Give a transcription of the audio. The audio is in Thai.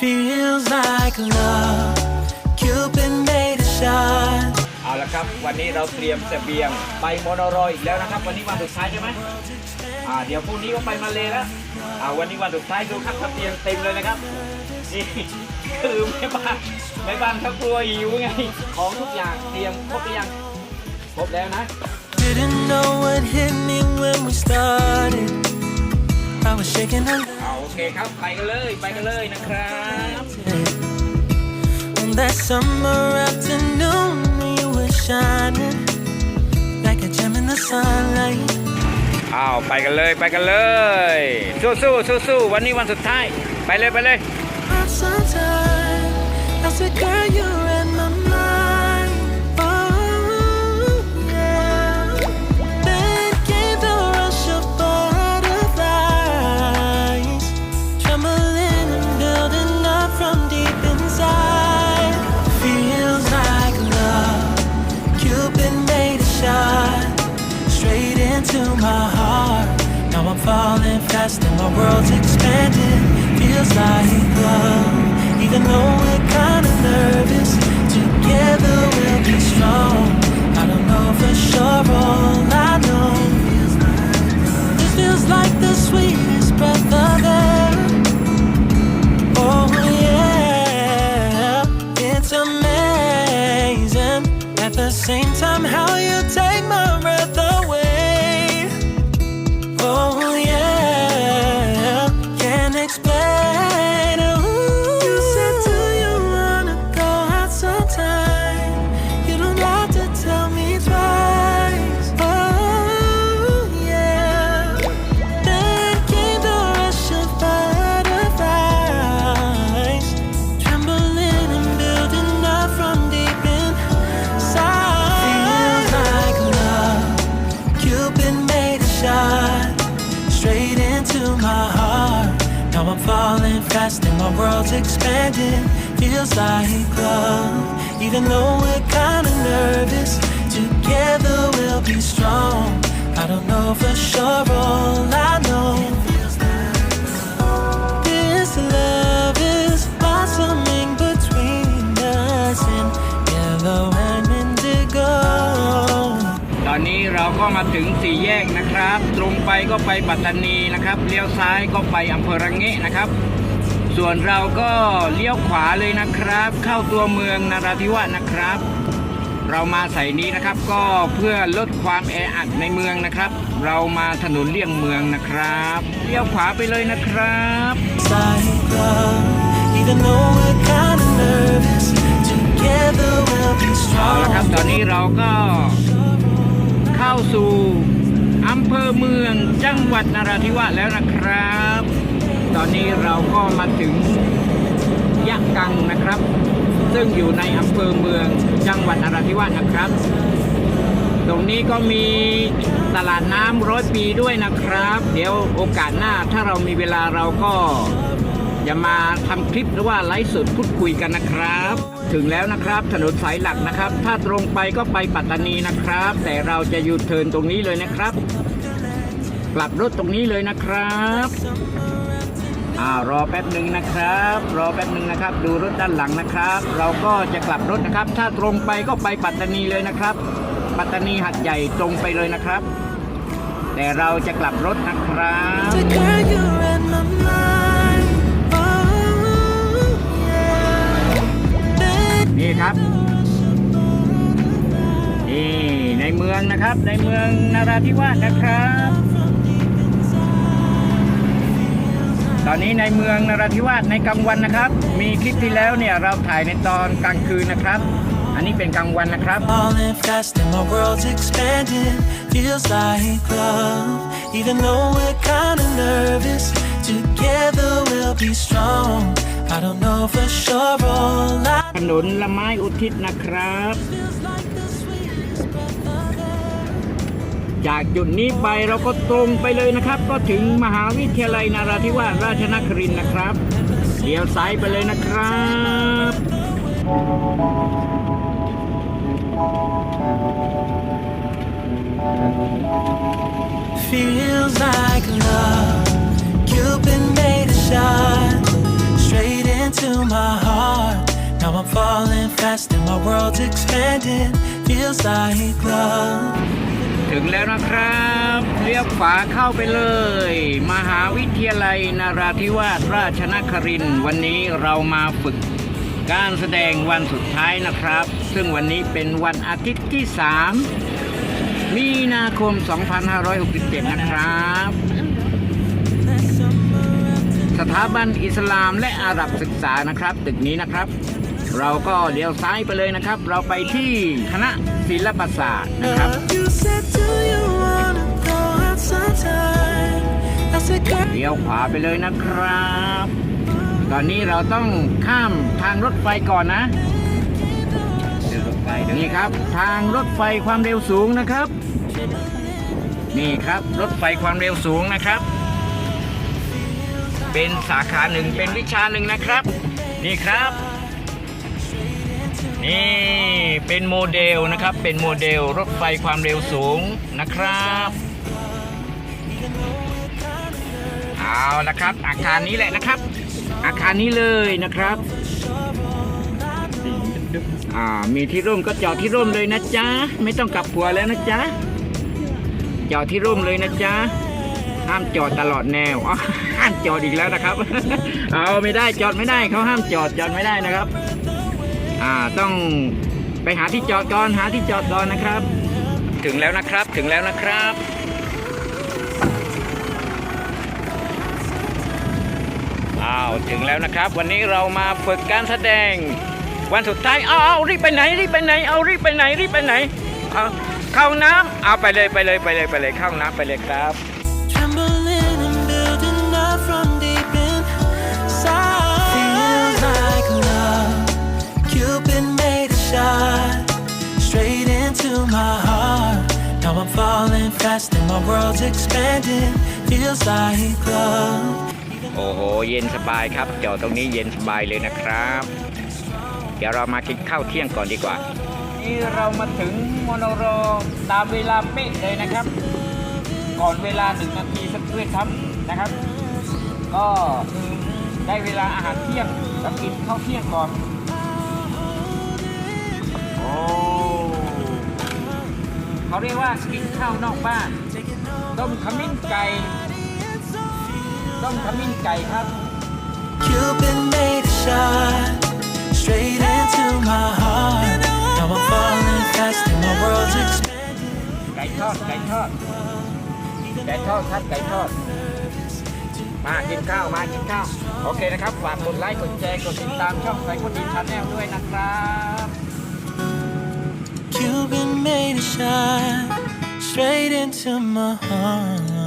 Feels like love. Cupid made a shot. เอาละครับ วันนี้เราเตรียมเสบียงไปโมโนรอยอีกแล้วนะครับ วันนี้วันสุดท้ายใช่ไหมอ่าเดี๋ยวพรุ่งนี้ก็ไปมาเลยแล้วอ่าวันนี้วันสุดท้ายดูครับเขาเตรียมเต็มเลยนะครับนี่คือแม่บ้านแม่บ้านเขากลัวหิวไง ของทุกอย่างเตรียมครบหรือยังครบแล้วนะ Didn't know what hit me when we started. I was shaking a เอาโอเคครับ ไปกันเลย ไปกันเลยนะครับ little. On that summer afternoon, you were shining like a gem in the sunlight. อ้าว ไปกันเลย ไปกันเลย สู้สู้สู้สู้ๆวันนี้วันสุดท้าย ไปเลย ไปเลย falling fast and my world's expanding. Feels like love, even though we're kinda nervous. Together we'll be strong. I don't know for sure, all I know. This feels like the sweetest breath of air. Oh yeah, it's amazing. At the same time, how you take my breath away. World's expanding. Feels like love, even though we're kinda nervous. Together we'll be strong. I don't know for sure, all I know. This love is blossoming between us in yellow and indigo. ตอนนี้เราก็มาถึงสี่แยกนะครับ ตรงไปก็ไปปัตตานีนะครับ เลี้ยวซ้ายก็ไปอำเภอระเงะนะครับ ส่วนเราก็เลี้ยวขวาเลยนะครับ เข้าตัวเมืองนราธิวาสนะครับ เรามาใส่นี้นะครับก็เพื่อลดความแออัดในเมืองนะครับ เรามาถนนเลี่ยงเมืองนะครับเลี้ยวขวาไปเลยนะครับ like love, even though we're kinda nervous. Together we'll be เอาละครับ strong. ตอนนี้เราก็เข้าสู่อำเภอเมืองจังหวัดนราธิวาสแล้วนะครับ ตอนนี้เราก็มาถึงยะกังนะครับ ซึ่งอยู่ในอำเภอเมืองจังหวัดนราธิวาสนะครับ ตรงนี้ก็มีตลาดน้ำร้อยปีด้วยนะครับ เดี๋ยวโอกาสหน้าถ้าเรามีเวลาเราก็จะมาทำคลิปหรือว่าไลฟ์สดพูดคุยกันนะครับ ถึงแล้วนะครับถนนสายหลักนะครับ ถ้าตรงไปก็ไปปัตตานีนะครับ แต่เราจะยูเทิร์นตรงนี้เลยนะครับ กลับรถตรงนี้เลยนะครับ อ่ารอแป๊บหนึ่งนะครับ รอแป๊บหนึ่งนะครับ ดูรถด้านหลังนะครับ เราก็จะกลับรถนะครับ ถ้าตรงไปก็ไปปัตตานีเลยนะครับ ปัตตานีหัดใหญ่ตรงไปเลยนะครับ แต่เราจะกลับรถนะครับนี่ครับนี่ในเมืองนะครับ ในเมืองนาราธิวาสนะครับ ตอนนี้ในเมืองนาราธิวาสในกลางวันนะครับ มีคลิปที่แล้วเนี่ยเราถ่ายในตอนกลางคืนนะครับ อันนี้เป็นกลางวันนะครับ Falling fast and my world's expanding. Feels like love, even though we're kinda nervous. Together we'll be strong. I don't know for sure, all I ถนนละไม้อุทิศนะครับ จากจุดนี้ไปเราก็ตรงไปเลยนะครับ ก็ถึงมหาวิทยาลัยนาราธิวาสราชนครินทร์นะครับเลี้ยวซ้ายไปเลยนะครับ Feels like love. Cupid made a shot straight into my heart. Now I'm falling fast and my world's expanding. Feels like love. ถึงแล้วนะครับ เลี้ยวขวาเข้าไปเลย มหาวิทยาลัยนาราธิวาสราชนครินวันนี้เรามาฝึกการแสดงวันสุดท้ายนะครับ ซึ่งวันนี้เป็นวันอาทิตย์ที่ 3 มีนาคม 2567 นะครับ สถาบันอิสลามและอาหรับศึกษานะครับ ตึกนี้นะครับ เราก็เลี้ยวซ้ายไปเลยนะครับ เราไปที่คณะศิลปศาสตร์นะครับ You said, Do you wanna go out sometime? I said, Girl. เลี้ยวขวาไปเลยนะครับ ตอนนี้เราต้องข้ามทางรถไฟก่อนนะนี่ครับ ทางรถไฟความเร็วสูงนะครับ นี่ครับรถไฟความเร็วสูงนะครับ เป็นสาขาหนึ่งเป็นวิชาหนึ่งนะครับ นี่ครับ นี่เป็นโมเดลนะครับ เป็นโมเดลรถไฟความเร็วสูงนะครับเอาละครับ อาคารนี้แหละนะครับ อาคารนี้เลยนะครับอ่ามีที่ร่มก็จอดที่ร่มเลยนะจ๊ะ ไม่ต้องกลับหัวแล้วนะจ๊ะจอดที่ร่มเลยนะจ๊ะห้ามจอดตลอดแนวห้ามจอดอีกแล้วนะครับ เอาไม่ได้จอดไม่ได้เขาห้ามจอดจอดไม่ได้นะครับ อ่าต้องไปหาที่จอดก่อนหาที่จอดก่อนนะครับ ถึงแล้วนะครับถึงแล้วนะครับอ้าวถึงแล้วนะครับ วันนี้เรามาฝึกการแสดง วันสุดท้ายเอาเอารีบไปไหนรีบไปไหนเอารีบไปไหนรีบไปไหนเอาเข้าน้ำเอาไปเลยไปเลยไปเลยไปเลยเข้าน้ำไปเลยครับ my world's expanding. Feels like love. โอ้โห เย็นสบายครับจอดตรงนี้เย็นสบายเลยนะครับ เดี๋ยวเรามากินข้าวเที่ยงก่อนดีกว่า นี่เรามาถึงโมโนโรตามเวลาเป๊ะเลยนะครับ ก่อนเวลาหนึ่งนาทีสักด้วยซ้ำนะครับ ก็ได้เวลาอาหารเที่ยงเรากินข้าวเที่ยงก่อนโอ้เขาเรียกว่ากินข้าวนอกบ้าน ต้มขมิ้นไก่ต้มขมิ้นไก่ครับ Cupid made a shot straight into my heart. Now I'm falling fast and my world's expanding. ไก่ทอดไก่ทอดไก่ทอดครับไก่ทอด มากินข้าวมากินข้าว โอเคนะครับ ฝากกดไลค์กดแชร์กดติดตามช่องไซคนดีชาแนลด้วยนะครับ Cupid made a shot straight into my heart.